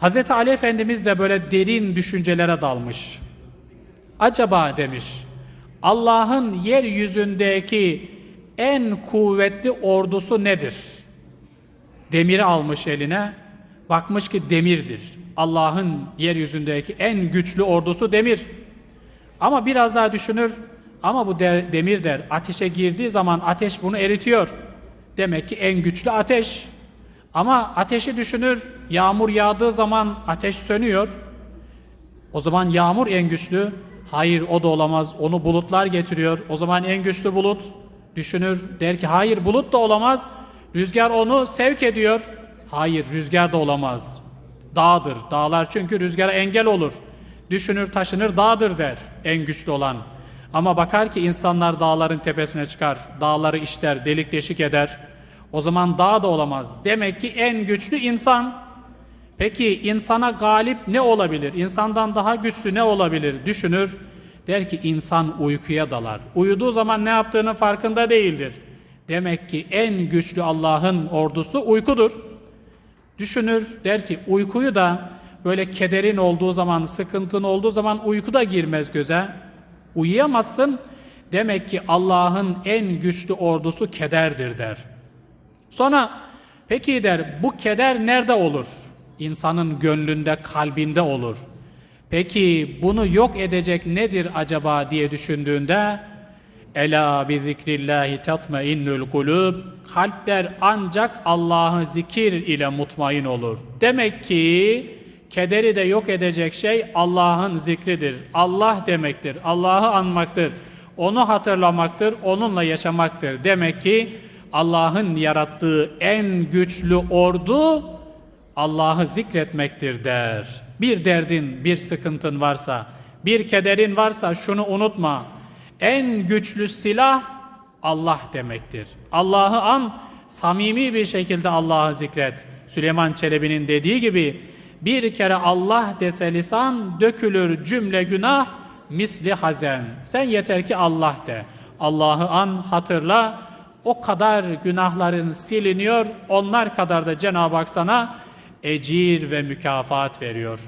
Hz. Ali Efendimiz de böyle derin düşüncelere dalmış. Acaba demiş, Allah'ın yeryüzündeki en kuvvetli ordusu nedir? Demiri almış eline, bakmış ki demirdir. Allah'ın yeryüzündeki en güçlü ordusu demir. Ama biraz daha düşünür, ama bu de- demir der, ateşe girdiği zaman ateş bunu eritiyor. Demek ki en güçlü ateş. Ama ateşi düşünür, yağmur yağdığı zaman ateş sönüyor. O zaman yağmur en güçlü. Hayır o da olamaz. Onu bulutlar getiriyor. O zaman en güçlü bulut. Düşünür der ki hayır bulut da olamaz. Rüzgar onu sevk ediyor. Hayır rüzgar da olamaz. Dağdır. Dağlar çünkü rüzgara engel olur. Düşünür taşınır dağdır der en güçlü olan. Ama bakar ki insanlar dağların tepesine çıkar. Dağları işler, delik deşik eder. O zaman dağ da olamaz. Demek ki en güçlü insan. Peki insana galip ne olabilir? İnsandan daha güçlü ne olabilir? Düşünür. Der ki insan uykuya dalar. Uyuduğu zaman ne yaptığının farkında değildir. Demek ki en güçlü Allah'ın ordusu uykudur. Düşünür. Der ki uykuyu da böyle kederin olduğu zaman, sıkıntın olduğu zaman uyku da girmez göze. Uyuyamazsın. Demek ki Allah'ın en güçlü ordusu kederdir der. Sonra peki der bu keder nerede olur? İnsanın gönlünde, kalbinde olur. Peki bunu yok edecek nedir acaba diye düşündüğünde Ela bi zikrillahi tatmainnul kulub kalpler ancak Allah'ı zikir ile mutmain olur. Demek ki kederi de yok edecek şey Allah'ın zikridir. Allah demektir. Allah'ı anmaktır. Onu hatırlamaktır, onunla yaşamaktır. Demek ki Allah'ın yarattığı en güçlü ordu Allah'ı zikretmektir der. Bir derdin, bir sıkıntın varsa, bir kederin varsa şunu unutma. En güçlü silah Allah demektir. Allah'ı an, samimi bir şekilde Allah'ı zikret. Süleyman Çelebi'nin dediği gibi bir kere Allah dese lisan dökülür cümle günah misli hazen. Sen yeter ki Allah de. Allah'ı an hatırla. O kadar günahların siliniyor. Onlar kadar da Cenab-ı Hak sana ecir ve mükafat veriyor.